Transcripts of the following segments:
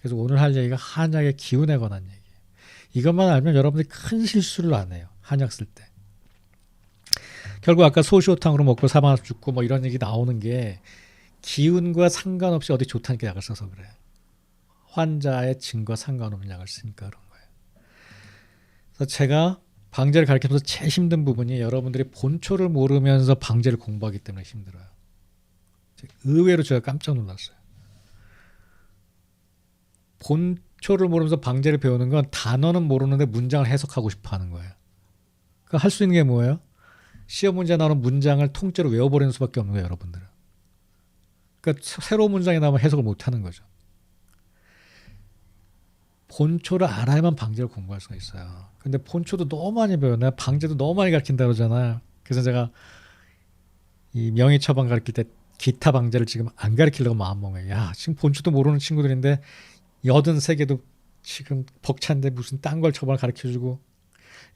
그래서 오늘 할 얘기가 한약의 기운에 관한 얘기예요. 이것만 알면 여러분들이 큰 실수를 안 해요. 한약 쓸 때. 결국 아까 소시오탕으로 먹고 사망해서 죽고 뭐 이런 얘기 나오는 게 기운과 상관없이 어디 좋다니까 약을 써서 그래요. 환자의 증과 상관없는 약을 쓰니까 그런 거예요. 그래서 제가 방제를 가르치면서 제일 힘든 부분이 여러분들이 본초를 모르면서 방제를 공부하기 때문에 힘들어요. 의외로 제가 깜짝 놀랐어요. 본초를 모르면서 방제를 배우는 건 단어는 모르는데 문장을 해석하고 싶어 하는 거예요. 그러니까 할 수 있는 게 뭐예요? 시험 문제 나오는 문장을 통째로 외워버리는 수밖에 없는 거예요, 여러분들은. 그러니까 새로운 문장이 나오면 해석을 못 하는 거죠. 본초를 알아야만 방제를 공부할 수가 있어요. 근데 본초도 너무 많이. 내가 방제도 너무 많이 가르친다 그러잖아요. 그래서 제가 이 명의 처방 가르칠 때 기타 방제를 지금 안 가르치려고 마음먹어요. 야, 지금 본초도 모르는 친구들인데 여든 세 개도 지금 벅찬데 무슨 딴 걸 처방을 가르쳐주고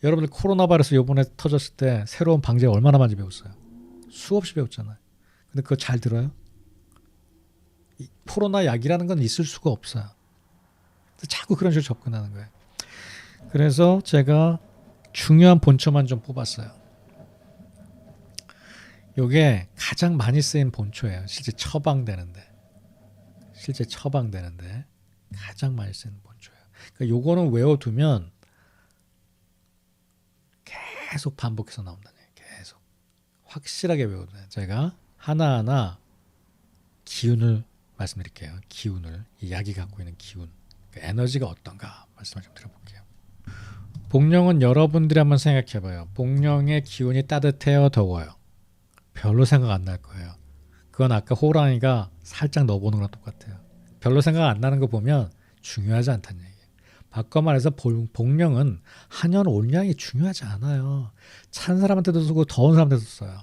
여러분들 코로나 바이러스 요번에 터졌을 때 새로운 방제 얼마나 많이 배웠어요? 수없이 배웠잖아요. 근데 그거 잘 들어요? 이 코로나 약이라는 건 있을 수가 없어요. 자꾸 그런 식으로 접근하는 거예요. 그래서 제가 중요한 본초만 좀 뽑았어요. 요게 가장 많이 쓰인 본초예요. 실제 처방되는데. 실제 처방되는데 가장 많이 쓰는 본초예요. 그러니까 요거는 외워두면 계속 반복해서 나온다는. 계속. 확실하게 외워둬요. 제가 하나하나 기운을 말씀드릴게요. 기운을. 이 약이 갖고 있는 기운. 그 에너지가 어떤가 말씀을 좀 드려볼게요. 복령은 여러분들이 한번 생각해봐요. 복령의 기운이 따뜻해요, 더워요. 별로 생각 안 날 거예요. 그건 아까 호랑이가 살짝 넣어보는 거랑 똑같아요. 별로 생각 안 나는 거 보면 중요하지 않다는 얘기예요. 바꿔 말해서 복령은 한연 온량이 중요하지 않아요. 찬 사람한테도 쓰고 더운 사람한테도 써요.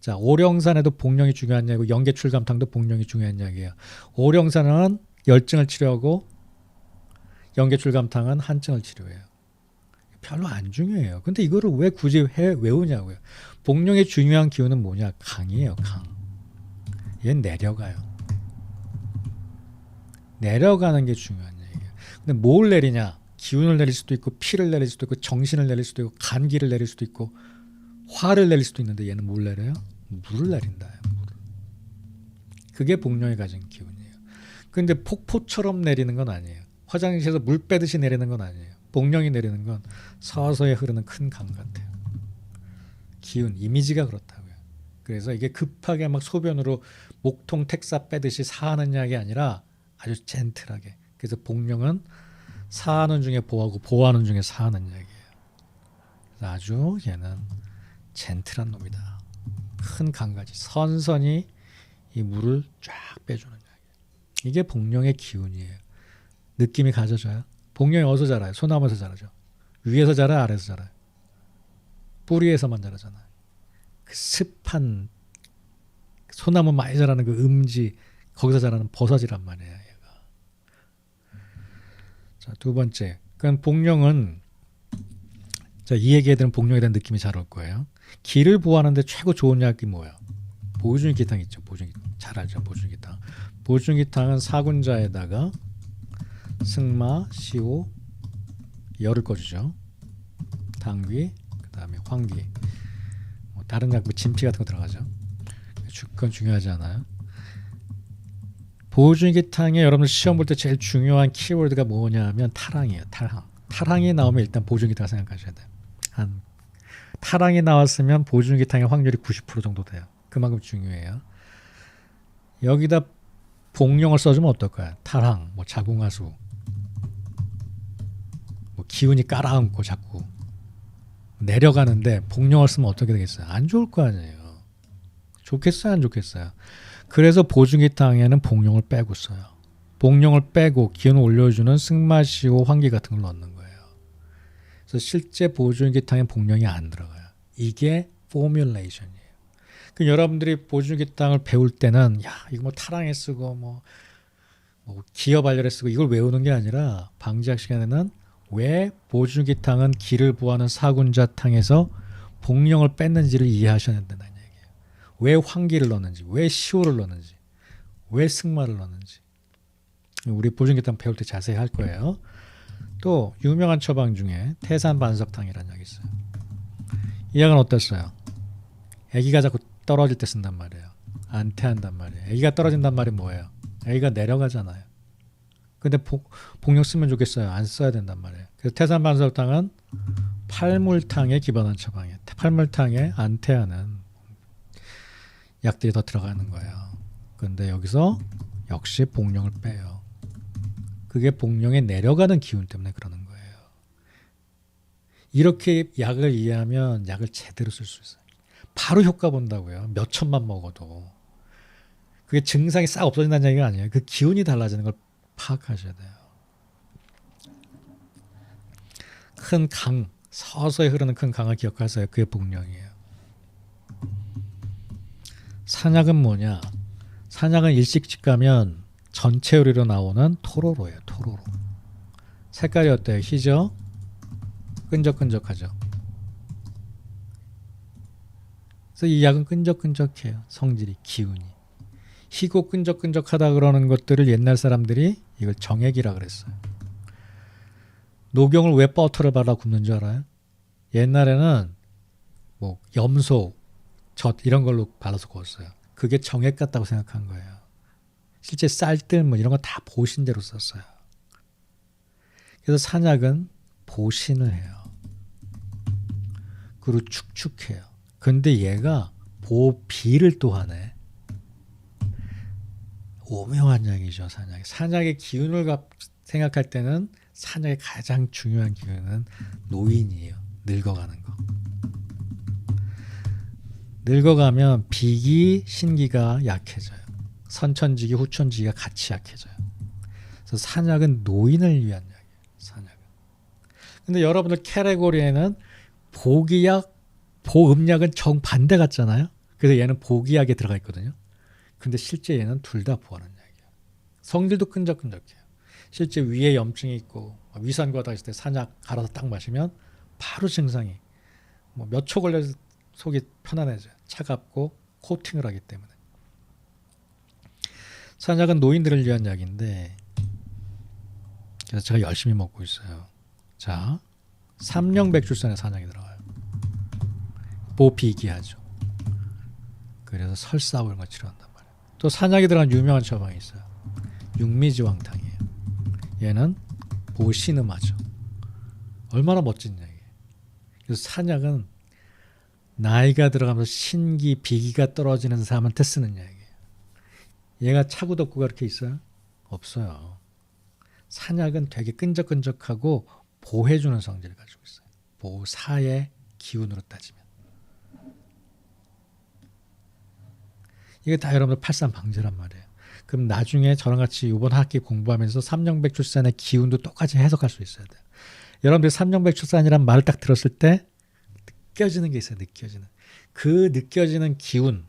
자, 오령산에도 복령이 중요한 약이고 연계출감탕도 복령이 중요한 약이에요. 오령산은 열증을 치료하고 연계출감탕은 한증을 치료해요. 별로 안 중요해요. 근데 이거를 왜 굳이 해, 외우냐고요. 복령의 중요한 기운은 뭐냐? 강이에요, 강. 얘는 내려가요. 내려가는 게 중요한 얘기예요. 근데 뭘 내리냐? 기운을 내릴 수도 있고 피를 내릴 수도 있고 정신을 내릴 수도 있고 간기를 내릴 수도 있고 화를 내릴 수도 있는데 얘는 뭘 내려요? 물을 내린다. 물을. 그게 복령이 가진 기운이에요. 근데 폭포처럼 내리는 건 아니에요. 화장실에서 물 빼듯이 내리는 건 아니에요. 복령이 내리는 건 서서히 흐르는 큰 강 같아요. 기운, 이미지가 그렇다고요. 그래서 이게 급하게 막 소변으로 목통 택사 빼듯이 사하는 약이 아니라 아주 젠틀하게. 그래서 복령은 사하는 중에 보하고 보하는 중에 사하는. 그래서 아주 얘는 젠틀한 놈이다. 큰 강가지 선선히 이 물을 쫙 빼주는 약이에요. 이게 복령의 기운이에요. 느낌이 가져져요. 복령이 어디서 자라요? 소나무에서 자라죠. 위에서 자라요? 아래에서 자라요? 뿌리에서만 자라잖아요. 그 습한 소나무 많이 자라는 그 음지 거기서 자라는 버섯이란 말이에요. 자, 두 번째. 그건 복령은 자, 이 얘기에 대한 복령에 대한 느낌이 잘 올 거예요. 기를 보호하는데 최고 좋은 약이 뭐예요? 보증 기탕 있죠. 보증기 잘 알죠. 보증 기탕. 보증 기탕은 사군자에다가 승마, 시오, 열을 꺼주죠. 당귀, 그 다음에 황귀, 뭐 다른 약, 뭐 진피 같은 거 들어가죠. 그건 중요하지 않아요. 보증기탕에 여러분들 시험 볼 때 제일 중요한 키워드가 뭐냐면 탈항이에요. 탈항. 탈항이 나오면 일단 보증기탕 생각하셔야 돼요. 한 탈항이 나왔으면 보증기탕의 확률이 90% 정도 돼요. 그만큼 중요해요. 여기다 복령을 써주면 어떨까요? 탈항, 뭐 자궁하수, 뭐 기운이 깔아앉고 자꾸 내려가는데 복령을 쓰면 어떻게 되겠어요? 안 좋을 거 아니에요. 좋겠어요, 안 좋겠어요? 그래서 보증기탕에는 복령을 빼고 써요. 복령을 빼고 기운을 올려주는 승마시오 환기 같은 걸 넣는 거예요. 그래서 실제 보증기탕에 복령이 안 들어가요. 이게 포뮬레이션이에요. 그 여러분들이 보증기탕을 배울 때는 야 이거 뭐 타랑에 쓰고 뭐, 뭐 기어 발열에 쓰고 이걸 외우는 게 아니라 방지학 시간에는 왜 보증기 탕은 기를 부하는 사군자 탕에서 복령을 뺐는지를 이해하셔야 얘기예요. 왜 환기를 넣는지, 왜 시오를 넣는지, 왜 승마를 넣는지. 우리 보증기탕 배울 때 자세히 할 거예요. 또 유명한 처방 중에 태산 반석탕이라는 약이 있어요. 이 약은 어땠어요? 아기가 자꾸 떨어질 때 쓴단 말이에요. 안태한단 말이에요. 아기가 떨어진단 말이 뭐예요? 아기가 내려가잖아요. 근데 복, 복력 쓰면 좋겠어요. 안 써야 된단 말이에요. 그래서 태산 반석탕은 팔물탕에 기반한 처방이에요. 팔물탕에 안태하는 약들이 더 들어가는 거예요. 근데 여기서 역시 복령을 빼요. 그게 복령에 내려가는 기운 때문에 그러는 거예요. 이렇게 약을 이해하면 약을 제대로 쓸 수 있어요. 바로 효과 본다고요. 몇 천만 먹어도. 그게 증상이 싹 없어진다는 얘기가 아니에요. 그 기운이 달라지는 걸 파악하셔야 돼요. 큰 강, 서서히 흐르는 큰 강을 기억하세요. 그게 복령이에요. 산약은 뭐냐? 산약은 일식집 가면 전체 요리로 나오는 토로로예요. 토로로. 색깔이 어때요? 희죠? 끈적끈적하죠. 그래서 이 약은 끈적끈적해요. 성질이 기운이. 희고 끈적끈적하다 그러는 것들을 옛날 사람들이 이걸 정액이라 그랬어요. 녹용을 왜 버터를 발라 굽는 줄 알아요? 옛날에는 뭐 염소, 젖 이런 걸로 발라서 구웠어요. 그게 정액 같다고 생각한 거예요. 실제 쌀들 뭐 이런 거 다 보신 대로 썼어요. 그래서 산약은 보신을 해요. 그리고 축축해요. 근데 얘가 보비를 또 하네. 오묘한 약이죠, 산약. 산약의 기운을 가- 생각할 때는 산약의 가장 중요한 기운은 노인이에요. 늙어가는 거. 늙어가면 비기, 신기가 약해져요. 선천지기, 후천지기가 같이 약해져요. 그래서 산약은 노인을 위한 약이에요. 산약은. 근데 여러분들 캐레고리에는 보기약, 보음약은 정반대 같잖아요. 그래서 얘는 보기약에 들어가 있거든요. 근데 실제 얘는 둘 다 보하는 약이에요. 성질도 끈적끈적해요. 실제 위에 염증이 있고 위산과 다 있을 때 산약 갈아서 딱 마시면 바로 증상이 뭐 몇 초 걸려서 속이 편안해져요. 차갑고 코팅을 하기 때문에. 산약은 노인들을 위한 약인데 그래서 제가 열심히 먹고 있어요. 자, 삼령백출산에 산약이 들어가요. 보비기하죠. 그래서 설사 이런 거 치료한단 말이에요. 또 산약이 들어간 유명한 처방이 있어요. 육미지왕탕이에요. 얘는 보시는하죠. 얼마나 멋진 약이에요. 그래서 산약은 나이가 들어가면서 신기, 비기가 떨어지는 사람한테 쓰는 약이에요. 얘가 차고 덥고가 이렇게 있어요? 없어요. 산약은 되게 끈적끈적하고 보해주는 성질을 가지고 있어요. 보사의 기운으로 따지면. 이게 다 여러분들 팔산 방제란 말이에요. 그럼 나중에 저랑 같이 이번 학기 공부하면서 삼령백 출산의 기운도 똑같이 해석할 수 있어야 돼요. 여러분들 삼령백 출산이란 말을 딱 들었을 때 느껴지는 게 있어요. 느껴지는. 그 느껴지는 기운을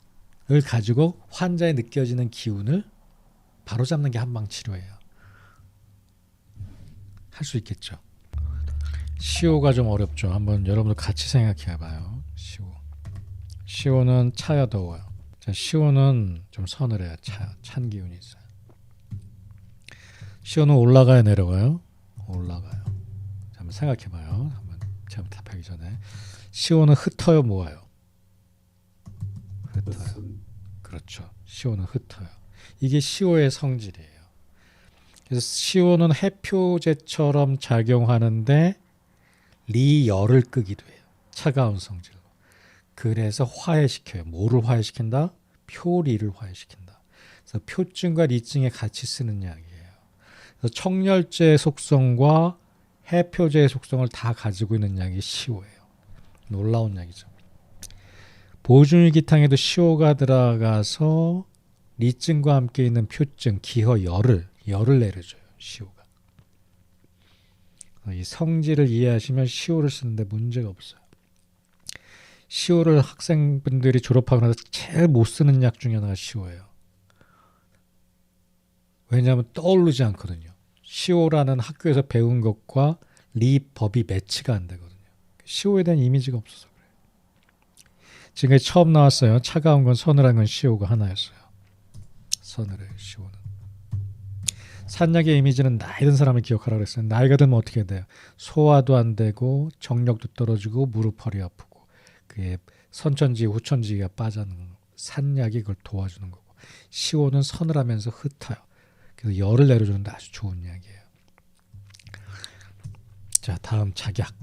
가지고 환자의 느껴지는 기운을 바로 잡는 게 한방 치료예요. 할 수 있겠죠. 시오가 좀 어렵죠. 한번 여러분들 같이 생각해 봐요. 시오. 시오는 차야 더워요. 자, 시오는 좀 서늘해요. 차, 찬 기운이 있어요. 시오는 올라가요, 내려가요? 올라가요. 자, 한번 생각해 봐요. 한번 제가 답하기 전에. 시오는 흩어요, 모아요? 흩어요. 그렇죠. 시오는 흩어요. 이게 시오의 성질이에요. 그래서 시오는 해표제처럼 작용하는데 리열을 끄기도 해요. 차가운 성질로. 그래서 화해시켜요. 뭐를 화해시킨다? 표리를 화해시킨다. 그래서 표증과 리증에 같이 쓰는 약이에요. 그래서 청열제 속성과 해표제의 속성을 다 가지고 있는 약이 시오예요. 놀라운 약이죠. 보증기탕에도 시오가 들어가서 리증과 함께 있는 표증, 기허, 열을 열을 내려줘요. 시오가. 이 성질을 이해하시면 시오를 쓰는데 문제가 없어요. 시오를 학생분들이 졸업하고 나서 제일 못 쓰는 약 중에 하나가 시오예요. 왜냐하면 떠오르지 않거든요. 시오라는 학교에서 배운 것과 리 법이 매치가 안 되거든요. 시오에 대한 이미지가 없어서 그래요. 지금 처음 나왔어요. 차가운 건 서늘한 건 시오가 하나였어요. 서늘해요. 시오는. 산약의 이미지는 나이 든 사람을 기억하라 그랬어요. 나이가 들면 어떻게 돼요? 소화도 안 되고 정력도 떨어지고 무릎 허리 아프고 그게 선천지 후천지가 빠져는 거. 산약이 그걸 도와주는 거고 시온은 선을 하면서 흩어요. 그래서 열을 내려주는데 아주 좋은 이야기예요. 자 다음 작약.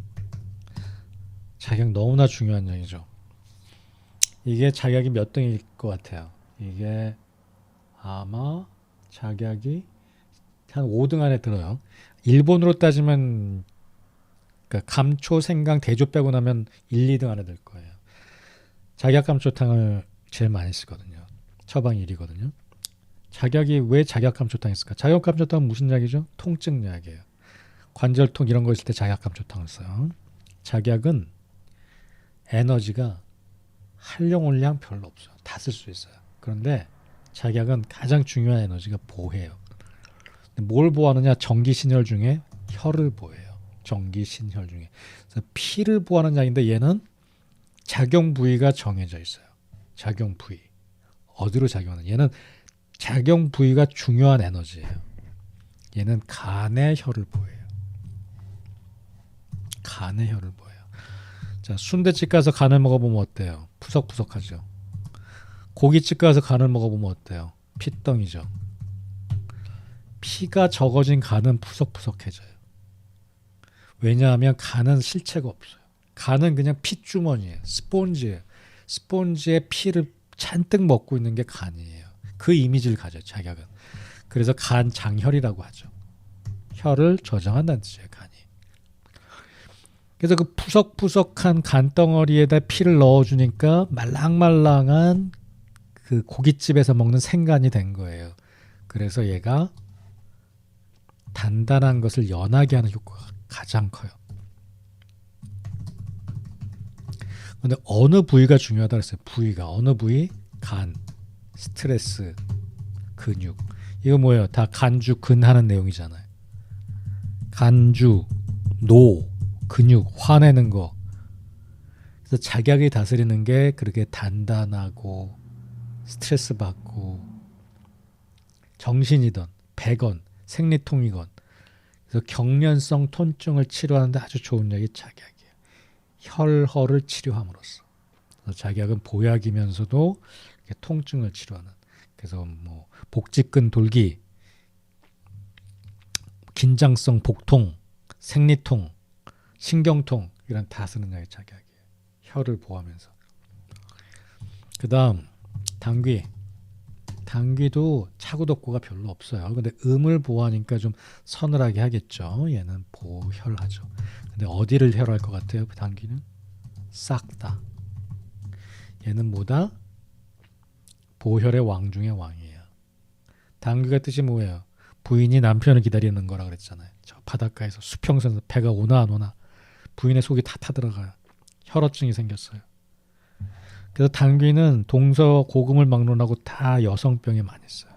작약 너무나 중요한 얘기죠. 이게 작약이 몇 등일 것 같아요. 이게 아마 작약이 한 5등 안에 들어요. 일본으로 따지면 그러니까 감초, 생강, 대조 빼고 나면 1, 2등 안에 들 거예요. 작약 감초탕을 제일 많이 쓰거든요. 처방 1이거든요. 작약이 왜 작약 감초탕 있을까? 작약 감초탕은 무슨 약이죠? 통증 약이에요. 관절통 이런 거 있을 때 작약 감초탕을 써요. 작약은 에너지가 한량올량 별로 없어요. 다 쓸 수 있어요. 그런데 작약은 가장 중요한 에너지가 보해요. 뭘 보호하느냐? 전기 신혈 중에 혈을 보해요. 전기 신혈 중에. 그래서 피를 보호하는 약인데 얘는 작용 부위가 정해져 있어요. 작용 부위. 어디로 작용하는? 얘는 작용 부위가 중요한 에너지예요. 얘는 간의 혈을 보여요. 간의 혈을 보여요. 자, 순대집 가서 간을 먹어보면 어때요? 푸석푸석하죠. 고깃집 가서 간을 먹어보면 어때요? 피덩이죠. 피가 적어진 간은 푸석푸석해져요. 왜냐하면 간은 실체가 없어요. 간은 그냥 피주머니예요. 스폰지예요. 스폰지에 피를 잔뜩 먹고 있는 게 간이에요. 그 이미지를 가져요. 작약은. 그래서 간 장혈이라고 하죠. 혈을 저장한다는 뜻이에요. 그래서 그 푸석푸석한 간덩어리에다 피를 넣어주니까 말랑말랑한 그 고깃집에서 먹는 생간이 된 거예요. 그래서 얘가 단단한 것을 연하게 하는 효과가 가장 커요. 근데 어느 부위가 중요하다 그랬어요. 부위가 어느 부위? 간, 스트레스, 근육. 이거 뭐예요? 다 간주 근하는 내용이잖아요. 간주, 노, 근육, 화내는 거. 그래서 작약이 다스리는 게 그렇게 단단하고 스트레스 받고 정신이든 배건 생리통이건 그래서 경련성 통증을 치료하는데 아주 좋은 약이 작약이에요. 혈허를 치료함으로써 그래서 작약은 보약이면서도 통증을 치료하는 그래서 뭐 복직근 돌기, 긴장성 복통, 생리통, 신경통 이런 다 쓰는 약이 작약이에요. 혈을 보하면서 그 다음 당귀 당귀도 차고 덥고가 별로 없어요. 근데 음을 보호하니까 좀 서늘하게 하겠죠. 얘는 보혈하죠. 근데 어디를 혈할 것 같아요? 그 당귀는 싹 다. 얘는 뭐다? 보혈의 왕 중의 왕이에요. 당귀가 뜻이 뭐예요? 부인이 남편을 기다리는 거라 그랬잖아요. 저 바닷가에서 수평선에서 배가 오나 안 오나 부인의 속이 다 타들어가요. 혈어증이 생겼어요. 그래서 당귀는 동서 고금을 막론하고 다 여성병에 많이 써요.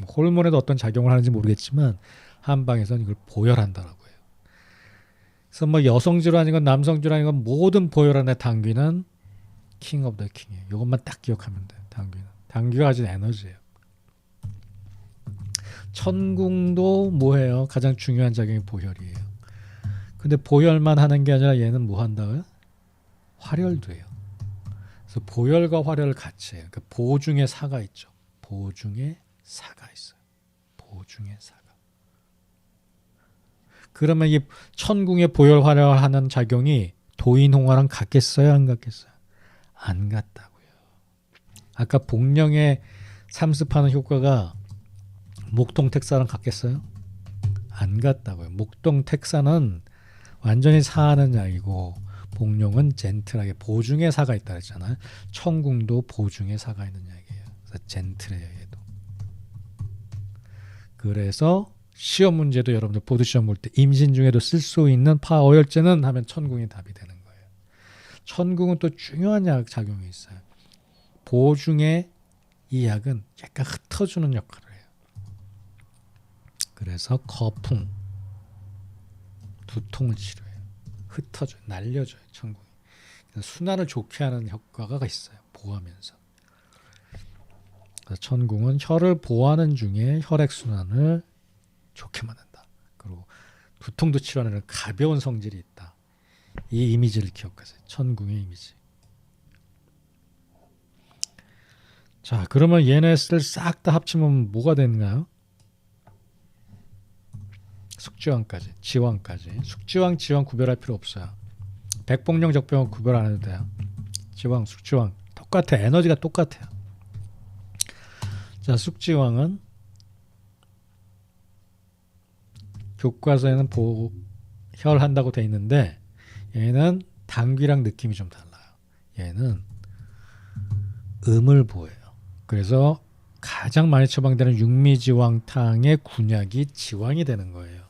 뭐 호르몬에도 어떤 작용을 하는지 모르겠지만 한방에서는 이걸 보혈한다라고 해요. 그래서 뭐 여성 질환이건 남성 질환이건 모든 보혈안에 당귀는 킹 오브 더 킹이에요. 이것만 딱 기억하면 돼요. 당귀는. 당귀가 가진 에너지예요. 천궁도 뭐예요? 가장 중요한 작용이 보혈이에요. 근데 보혈만 하는 게 아니라 얘는 뭐 한다고요? 활혈도 해요. 그래서 보혈과 활혈을 같이 해요. 그러니까 보 중에 사가 있죠. 보 중에 사가 있어요. 보 중에 사가. 그러면 이 천궁의 보혈 활혈 하는 작용이 도인홍화랑 같겠어요? 안 같겠어요? 안 같다고요. 아까 복령의 삼습하는 효과가 목동택사랑 같겠어요? 안 같다고요. 목동택사는 완전히 사하는 약이고 복룡은 젠틀하게 보중에 사가 있다 그랬잖아요. 천궁도 보중에 사가 있는 약이에요. 그래서 젠틀해요, 얘도. 그래서 시험 문제도 여러분들 보드 시험 볼 때 임신 중에도 쓸 수 있는 파어혈제는 하면 천궁이 답이 되는 거예요. 천궁은 또 중요한 약 작용이 있어요. 보중에 이 약은 약간 흩어주는 역할을 해요. 그래서 거풍, 두통을 치료해요. 흩어져요. 날려줘요. 그래서 순환을 좋게 하는 효과가 있어요. 보하면서. 천궁은 혈을 보하는 중에 혈액 순환을 좋게 만든다. 그리고 두통도 치료하는 가벼운 성질이 있다. 이 이미지를 기억하세요. 천궁의 이미지. 자, 그러면 얘네를 싹 다 합치면 뭐가 되는가요? 숙지왕까지, 지왕까지. 숙지왕, 지왕 구별할 필요 없어요. 백봉령, 적병 구별 안 해도 돼요. 지왕, 숙지왕 똑같아. 에너지가 똑같아요. 자, 숙지왕은 교과서에는 보혈한다고 돼 있는데 얘는 당귀랑 느낌이 좀 달라요. 얘는 음을 보여요. 그래서 가장 많이 처방되는 육미지왕탕의 군약이 지왕이 되는 거예요.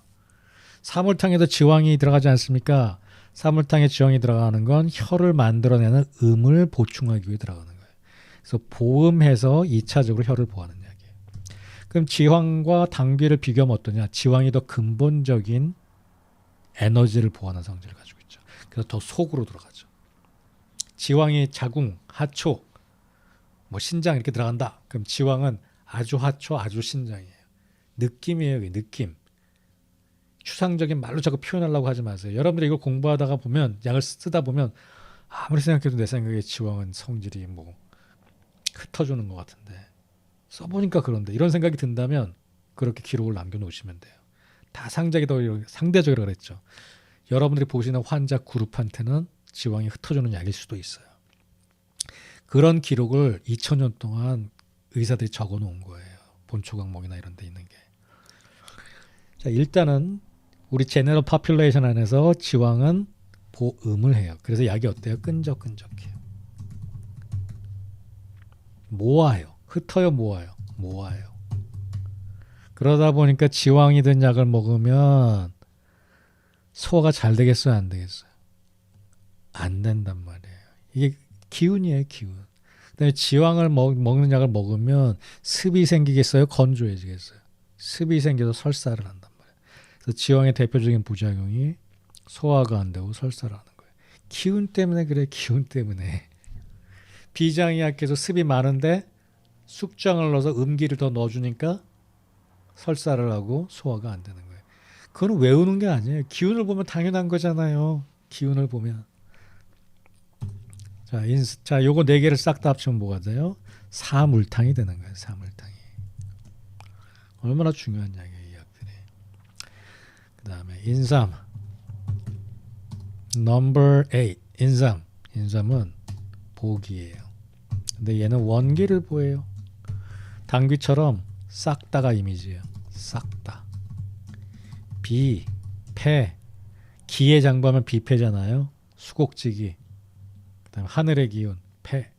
사물탕에도 지왕이 들어가지 않습니까? 사물탕에 지왕이 들어가는 건 혀를 만들어내는 음을 보충하기 위해 들어가는 거예요. 그래서 보음해서 2차적으로 혀를 보하는 이야기예요. 그럼 지왕과 당귀를 비교하면 어떠냐? 지왕이 더 근본적인 에너지를 보하는 성질을 가지고 있죠. 그래서 더 속으로 들어가죠. 지왕이 자궁, 하초, 뭐 신장 이렇게 들어간다. 그럼 지왕은 아주 하초, 아주 신장이에요. 느낌이에요, 느낌. 추상적인 말로 자꾸 표현하려고 하지 마세요. 여러분들이 이거 공부하다가 보면 약을 쓰다 보면 아무리 생각해도 내 생각에 지왕은 성질이 뭐 흩어주는 것 같은데 써보니까 그런데 이런 생각이 든다면 그렇게 기록을 남겨놓으시면 돼요. 다 상적이다 상대적이라고 그랬죠. 여러분들이 보시는 환자 그룹한테는 지왕이 흩어주는 약일 수도 있어요. 그런 기록을 2000년 동안 의사들이 적어 놓은 거예요. 본초강목이나 이런 데 있는 게. 자, 일단은 우리 제너럴 파퓰레이션 안에서 지왕은 보음을 해요. 그래서 약이 어때요? 끈적끈적해요. 모아요. 흩어요, 모아요. 모아요. 그러다 보니까 지왕이 든 약을 먹으면 소화가 잘 되겠어요, 안 되겠어요? 안 된단 말이에요. 이게 기운이에요, 기운. 그다음에 지왕을 먹, 먹는 약을 먹으면 습이 생기겠어요, 건조해지겠어요. 습이 생겨서 설사를 말이에요. 그래서 지왕의 대표적인 부작용이 소화가 안 되고 설사를 하는 거예요. 기운 때문에 그래, 기운 때문에. 비장이 약해서 습이 많은데 숙장을 넣어서 음기를 더 넣어주니까 설사를 하고 소화가 안 되는 거예요. 그건 외우는 게 아니에요. 기운을 보면 당연한 거잖아요. 기운을 보면. 자, 인, 자, 요거 네 개를 싹 다 합치면 뭐가 돼요? 사물탕이 되는 거예요. 사물탕이. 얼마나 중요한 약이에요, 이 약들이. 그 다음에 인삼. 넘버 8. 인삼. 인삼은 복이에요. 근데 얘는 원기를 보여요. 당귀처럼 싹 다가 이미지예요. 싹 다. 비, 패, 기에 장부하면 비패잖아요. 수곡지기. 그 다음 하늘의 기운, 패.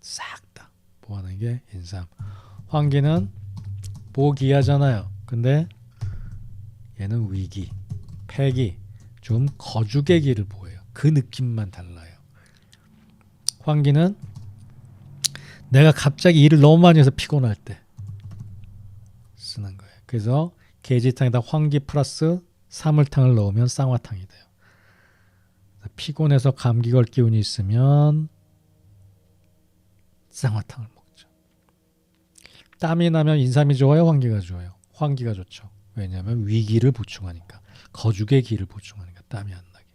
싹다 보하는 게 인삼. 황기는 보기하잖아요. 근데 얘는 위기, 패기, 좀 거죽의 기를 보여요. 그 느낌만 달라요. 황기는 내가 갑자기 일을 너무 많이 해서 피곤할 때 쓰는 거예요. 그래서 게지탕에다 황기 플러스 사물탕을 넣으면 쌍화탕이 돼요. 피곤해서 감기 걸 기운이 있으면 쌍화탕을 먹죠. 땀이 나면 인삼이 좋아요, 황기가 좋아요. 황기가 좋죠. 왜냐하면 위기를 보충하니까 거죽의 기를 보충하니까 땀이 안 나게.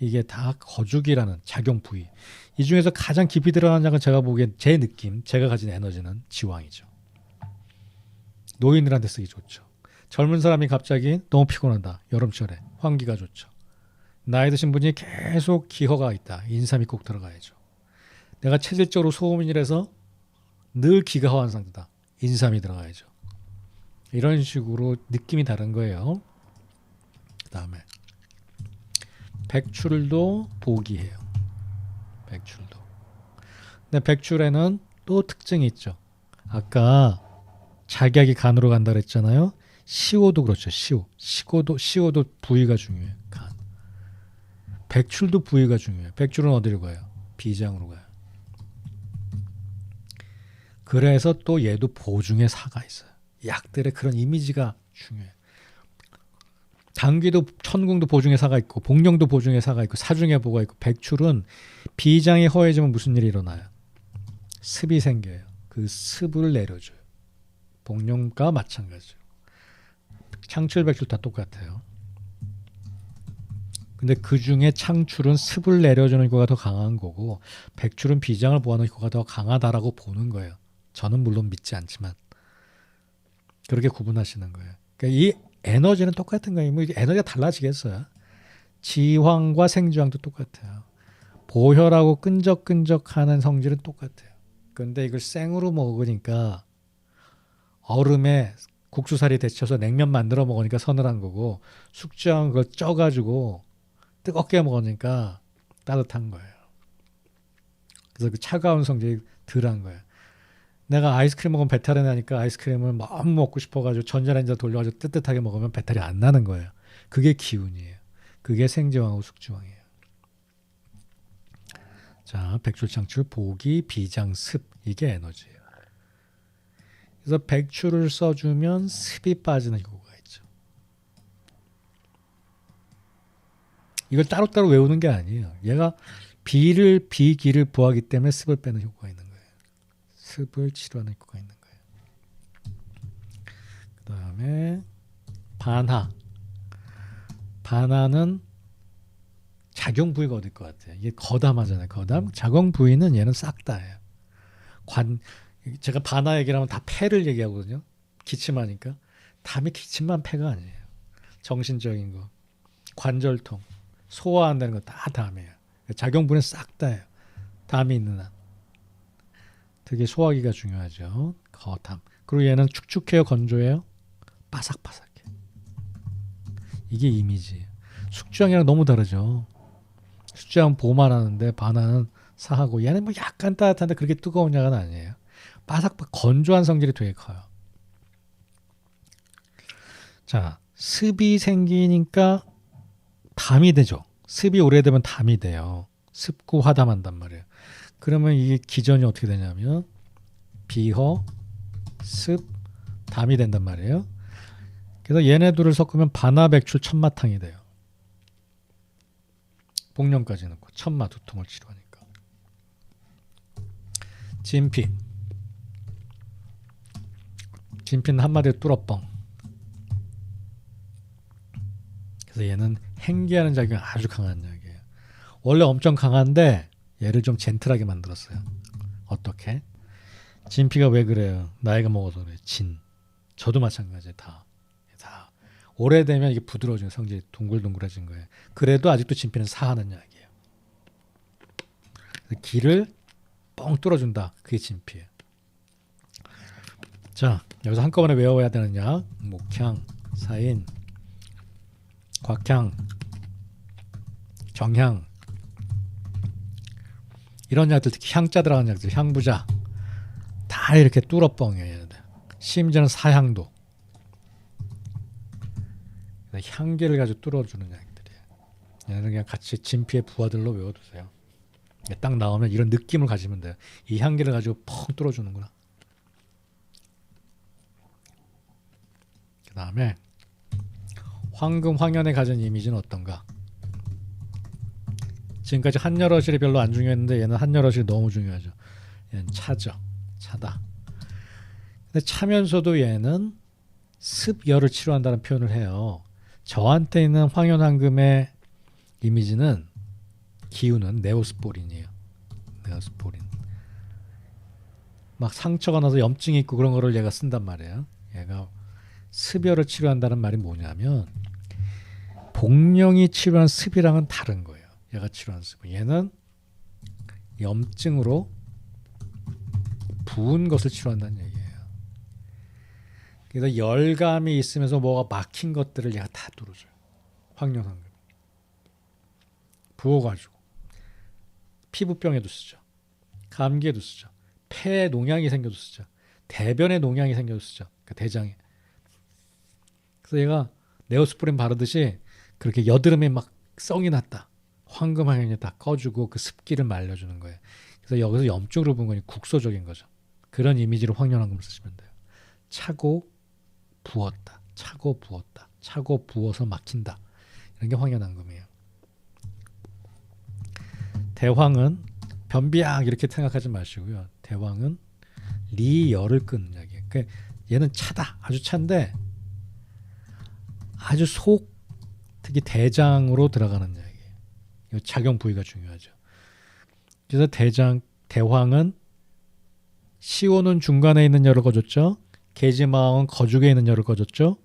이게 다 거죽이라는 작용 부위. 이 중에서 가장 깊이 들어가는 약은 제가 보기엔 제 느낌, 제가 가진 에너지는 지왕이죠. 노인들한테 쓰기 좋죠. 젊은 사람이 갑자기 너무 피곤하다. 여름철에 환기가 좋죠. 나이 드신 분이 계속 기허가 있다. 인삼이 꼭 들어가야죠. 내가 체질적으로 소음인이라서 늘 기가 허한 상태다. 인삼이 들어가야죠. 이런 식으로 느낌이 다른 거예요. 그 다음에 백출도 보기해요. 백출도. 근데 백출에는 또 특징이 있죠. 아까 작약이 간으로 간다 그랬잖아요. 시오도 그렇죠. 시오. 시오도 시오도 부위가 중요해요. 간. 백출도 부위가 중요해요. 백출은 어디로 가요? 비장으로 가요. 그래서 또 얘도 보중의 사가 있어요. 약들의 그런 이미지가 중요해요. 당귀도 천궁도 보중의 사가 있고 복령도 보중의 사가 있고 사중의 보가 있고 백출은 비장이 허해지면 무슨 일이 일어나요? 습이 생겨요. 그 습을 내려줘요. 복령과 마찬가지죠. 창출 백출 다 똑같아요. 근데 그 중에 창출은 습을 내려주는 효과가 더 강한 거고 백출은 비장을 보하는 효과가 더 강하다라고 보는 거예요. 저는 물론 믿지 않지만 그렇게 구분하시는 거예요. 그러니까 이 에너지는 똑같은 거예요. 뭐 에너지가 달라지겠어요. 지황과 생지황도 똑같아요. 보혈하고 끈적끈적하는 성질은 똑같아요. 근데 이걸 생으로 먹으니까 얼음에 국수살이 데쳐서 냉면 만들어 먹으니까 서늘한 거고 숙주랑 그걸 쪄가지고 뜨겁게 먹으니까 따뜻한 거예요. 그래서 그 차가운 성질이 덜한 거예요. 내가 아이스크림 먹으면 배탈이 나니까 아이스크림을 너무 먹고 싶어가지고 전자레인지 돌려가지고 뜨뜻하게 먹으면 배탈이 안 나는 거예요. 그게 기운이에요. 그게 생지왕하고 숙주왕이에요. 자, 백출창출, 보기, 비장, 습 이게 에너지예요. 그래서 백출을 써주면 습이 빠지는 효과가 있죠. 이걸 따로따로 외우는 게 아니에요. 얘가 비를 비기를 보하기 때문에 습을 빼는 효과가 있는. 습을 치료하는 효과가 있는 거예요. 그 다음에 반하. 반하는 작용 부위가 어딜 것 같아요? 이게 거담하잖아요. 거담. 작용 부위는 얘는 싹 다예요. 관 제가 반하 얘기를 하면 다 폐를 얘기하거든요. 기침하니까 담이 기침만 폐가 아니에요. 정신적인 거, 관절통, 소화 안 되는 거 다 담이에요. 작용 부위는 싹 다예요. 담이 있는 한. 되게 소화기가 중요하죠. 거담. 그리고 얘는 축축해요, 건조해요, 바삭바삭해. 이게 이미지예요. 숙주향이랑 너무 다르죠. 숙주향 보만 하는데 반하는 사하고 얘는 뭐 약간 따뜻한데 그렇게 뜨거운 약은 아니에요. 바삭바삭 건조한 성질이 되게 커요. 자, 습이 생기니까 담이 되죠. 습이 오래되면 담이 돼요. 습고 화담한단 말이에요. 그러면 이게 기전이 어떻게 되냐면 비허, 습, 담이 된단 말이에요. 그래서 얘네 둘을 섞으면 반화백출 천마탕이 돼요. 복령까지 넣고 천마 두통을 치료하니까. 진피. 진피는 한마디로 뚫어뻥. 그래서 얘는 행기하는 작용이 아주 강한 약이에요. 원래 엄청 강한데 얘를 좀 젠틀하게 만들었어요. 어떻게? 진피가 왜 그래요? 나이가 먹어서 그래. 진. 저도 마찬가지예요. 다. 다. 오래되면 이게 부드러워지는 성질이 동글동글해진 거예요. 그래도 아직도 진피는 사하는 약이에요. 기를 뻥 뚫어준다. 그게 진피예요. 자, 여기서 한꺼번에 외워야 되는 약. 목향, 사인, 곽향, 정향, 이런 약들 특히 향자 들어가는 약들 향부자. 다 이렇게 뚫어뻥이에요 얘네들. 심지어는 사향도. 향기를 가지고 뚫어주는 약들이에요. 얘네는 그냥 같이 진피의 부하들로 외워두세요. 딱 나오면 이런 느낌을 가지면 돼요. 이 향기를 가지고 펑 뚫어주는구나. 그 다음에 황금 황현에 가진 이미지는 어떤가 지금까지 한여러실이 별로 안 중요했는데 얘는 한여러실이 너무 중요하죠. 얘는 차죠. 차다. 근데 차면서도 얘는 습열을 치료한다는 표현을 해요. 저한테 있는 황현황금의 이미지는 기운은 네오스포린이에요. 네오스포린. 막 상처가 나서 염증이 있고 그런 거를 얘가 쓴단 말이에요. 얘가 습열을 치료한다는 말이 뭐냐면 복령이 치료한 습이랑은 다른. 얘가 치료한 쓰고 얘는 염증으로 부은 것을 치료한다는 얘기예요. 그래서 열감이 있으면서 뭐가 막힌 것들을 얘가 다 뚫어줘요. 황룡상금. 부어가지고 피부병에도 쓰죠. 감기에도 쓰죠. 폐에 농양이 생겨도 쓰죠. 대변에 농양이 생겨도 쓰죠. 그 대장에. 그래서 얘가 네오스프린 바르듯이 그렇게 여드름에 막 썽이 났다. 황금 황연이 다 꺼주고 그 습기를 말려주는 거예요. 그래서 여기서 염증으로 본 거니 국소적인 거죠. 그런 이미지로 황연황금을 쓰시면 돼요. 차고 부었다. 차고 부었다. 차고 부어서 막힌다. 이런 게 황연황금이에요. 대황은 변비약 이렇게 생각하지 마시고요. 대황은 리열을 끄는 약이에요. 그러니까 얘는 차다. 아주 찬데 아주 속 특히 대장으로 들어가는 이야기예요. 이 작용 부위가 중요하죠. 그래서 대장 대황은 시온은 중간에 있는 열을 거줬죠. 계지마왕은 거죽에 있는 열을 거줬죠.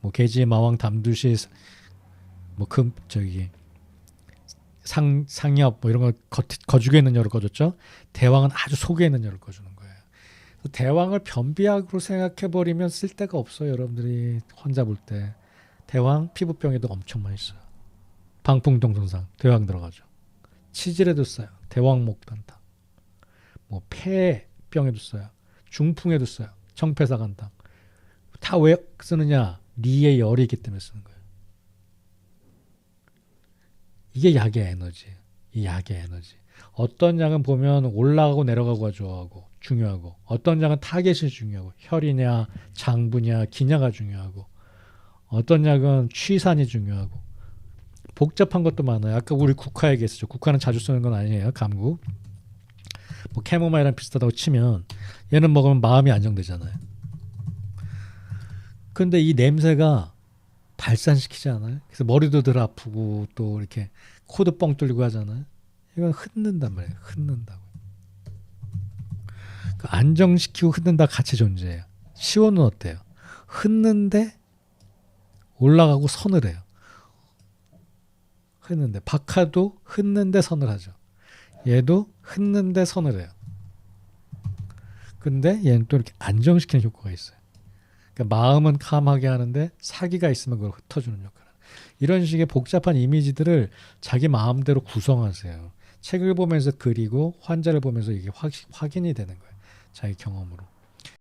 뭐 계지마왕 담두시 뭐금 저기 상 상엽 뭐 이런 거 거, 거죽에 있는 열을 거줬죠. 대왕은 아주 속에 있는 열을 거주는 거예요. 대왕을 변비약으로 생각해 버리면 쓸 데가 없어요. 여러분들이 환자 볼 때 대왕 피부병에도 엄청 많이 써요. 방풍동성상 대왕 들어가죠. 치질에도 써요. 대왕목 단탕. 뭐 폐병에도 써요. 중풍에도 써요. 청폐사간탕. 다 왜 쓰느냐? 리의 열이 있기 때문에 쓰는 거예요. 이게 약의 에너지예요. 이 약의 에너지. 어떤 약은 보면 올라가고 내려가고가 좋아하고 중요하고 어떤 약은 타겟이 중요하고 혈이냐 장부냐 기냐가 중요하고 어떤 약은 취산이 중요하고 복잡한 것도 많아요. 아까 우리 국화 얘기했었죠. 국화는 자주 쓰는 건 아니에요. 감국. 뭐 캐모마일이랑 비슷하다고 치면 얘는 먹으면 마음이 안정되잖아요. 근데 이 냄새가 발산시키지 않아요? 그래서 머리도 덜 아프고 또 이렇게 코도 뻥 뚫리고 하잖아요. 이건 흔든단 말이에요. 흔든다고. 그 안정시키고 흔든다 같이 존재해요. 시온은 어때요? 흔는데 올라가고 선을 해요. 흔는데 박하도 흔는데 선을 하죠. 얘도 흔는데 선을 해요. 근데 얘는 또 이렇게 안정시키는 효과가 있어요. 그러니까 마음은 캄하게 하는데 사기가 있으면 그걸 흩어주는 역할을. 이런 식의 복잡한 이미지들을 자기 마음대로 구성하세요. 책을 보면서 그리고 환자를 보면서 이게 확, 확인이 되는 거예요. 자기 경험으로.